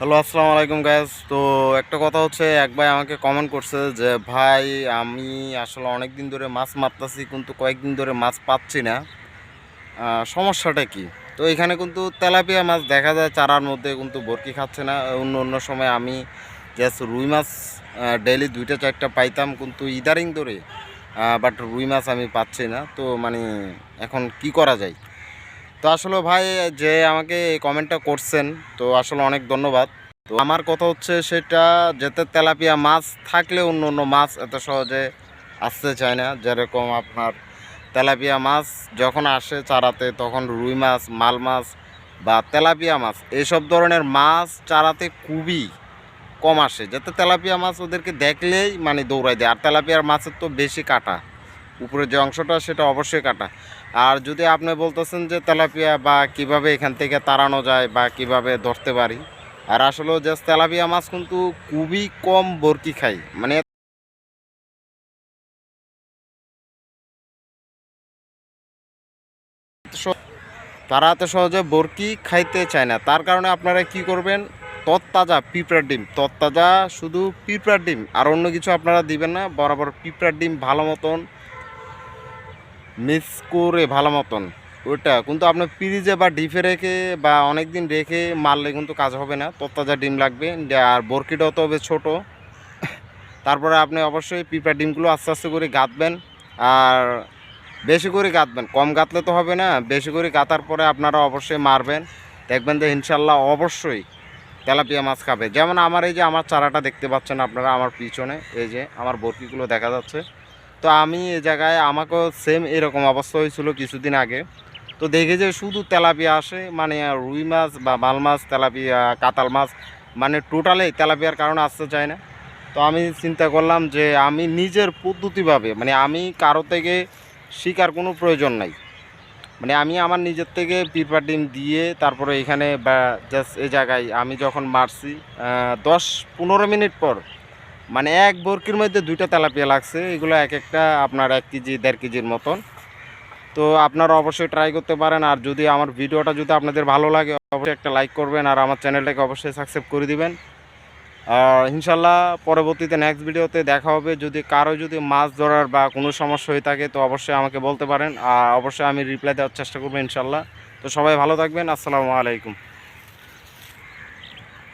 Hello, আসসালামু আলাইকুম gas তো একটা কথা হচ্ছে, এক ভাই আমাকে কমেন্ট করছে যে, ভাই, আমি আসলে অনেক দিন ধরে মাছ মারতাছি, কিন্তু কয়েকদিন ধরে মাছ পাচ্ছি না। সমস্যাটা কি? তো এখানে কিন্তু তেলাপিয়া মাছ দেখা যায়, চারার মধ্যে কিন্তু বরকি খাচ্ছে না। অন্য অন্য সময় আমি জাস্ট রুই মাছ ডেইলি দুইটা, চারটা পাইতাম কিন্তু ইদারিং ধরে বাট রুই মাছ আমি পাচ্ছি না। তো মানে এখন কি করা যায়? তো আসলে ভাই, যে আমাকে এই কমেন্টটা করছেন, তো আসলে অনেক ধন্যবাদ। তো আমার কথা হচ্ছে সেটা, যেতে তেলাপিয়া মাছ থাকলে অন্য অন্য মাছ এত সহজে আসতে চায় না। যেরকম আপনার তেলাপিয়া মাছ যখন আসে চারাতে, তখন রুই মাছ, মাল মাছ বা তেলাপিয়া মাছ এইসব ধরনের মাছ চারাতে খুবই কম আসে। যাতে তেলাপিয়া মাছ ওদেরকে দেখলেই মানে দৌড়াই দেয়। আর তেলাপিয়ার মাছের তো বেশি কাটা। উপরে যে অংশটা, সেটা অবশ্যই কাটা। আর যদি আপনি বলতেছেন যে তেলাপিয়া বা কীভাবে এখান থেকে তাড়ানো যায় বা কীভাবে ধরতে পারি, আর আসলে জাস্ট তেলাপিয়া মাছ কিন্তু খুবই কম বরকি খাই। মানে তারা এত সহজে বরকি খাইতে চায় না। তার কারণে আপনারা কি করবেন, তত্তাজা পিঁপড়ার ডিম। তত্তাজা শুধু পিঁপড়ার ডিম, আর অন্য কিছু আপনারা দিবেন না, বরাবর পিঁপড়ার ডিম ভালো মতন মিক্স করে ভালো মতন, ওইটা। কিন্তু আপনার ফ্রিজে বা ডিপে রেখে বা অনেক দিন রেখে মারলে কিন্তু কাজ হবে না তত্তাজা ডিম লাগবে। আর বরকিটাও তো হবে ছোটো। তারপরে আপনি অবশ্যই পিঁপড়া ডিমগুলো আস্তে আস্তে করে গাঁথবেন আর বেশি করে গাঁথবেন কম গাঁথলে তো হবে না, বেশি করে গাঁথার পরে আপনারা অবশ্যই মারবেন। দেখবেন যে ইনশাল্লাহ অবশ্যই তেলাপিয়া মাছ খাবে। যেমন আমার এই যে আমার চারাটা দেখতে পাচ্ছেন আপনারা, আমার পিছনে, এই যে আমার বরকিগুলো দেখা যাচ্ছে। তো আমি এ জায়গায়, আমাকেও সেম এরকম অবস্থা হয়েছিল কিছুদিন আগে। তো দেখে যে শুধু তেলাপিয়া আসে মানে রুই মাছ বা মাল মাছ, তেলাপিয়া কাতাল মাছ মানে টোটালি তেলাপিয়ার কারণে আসতে চায় না। তো আমি চিন্তা করলাম যে আমি নিজের পদ্ধতিভাবে মানে আমি কারও থেকে শিকার কোনো প্রয়োজন নাই। মানে আমি আমার নিজের থেকে পিঁপড়া ডিম দিয়ে তারপরে এখানে বা জাস্ট এই জায়গায় আমি যখন মারছি দশ পনেরো মিনিট পর মানে এক বরকির মধ্যে দুইটা তেলাপিয়া লাগছে, এগুলো এক একটা আপনার এক কেজি, দেড় কেজির মতন। তো আপনারা অবশ্যই ট্রাই করতে পারেন, আর যদি আমার ভিডিওটা যদি আপনাদের ভালো লাগে, অবশ্যই একটা লাইক করবেন, আর আমার চ্যানেলটাকে অবশ্যই সাবস্ক্রাইব করে দিবেন। আর ইনশাল্লাহ পরবর্তীতে নেক্সট ভিডিওতে দেখা হবে। যদি কারও যদি মাছ ধরার বা কোনো সমস্যা হয়ে থাকে, তো অবশ্যই আমাকে বলতে পারেন, আর অবশ্যই আমি রিপ্লাই দেওয়ার চেষ্টা করব ইনশাল্লাহ। তো সবাই ভালো থাকবেন, আসসালামু আলাইকুম।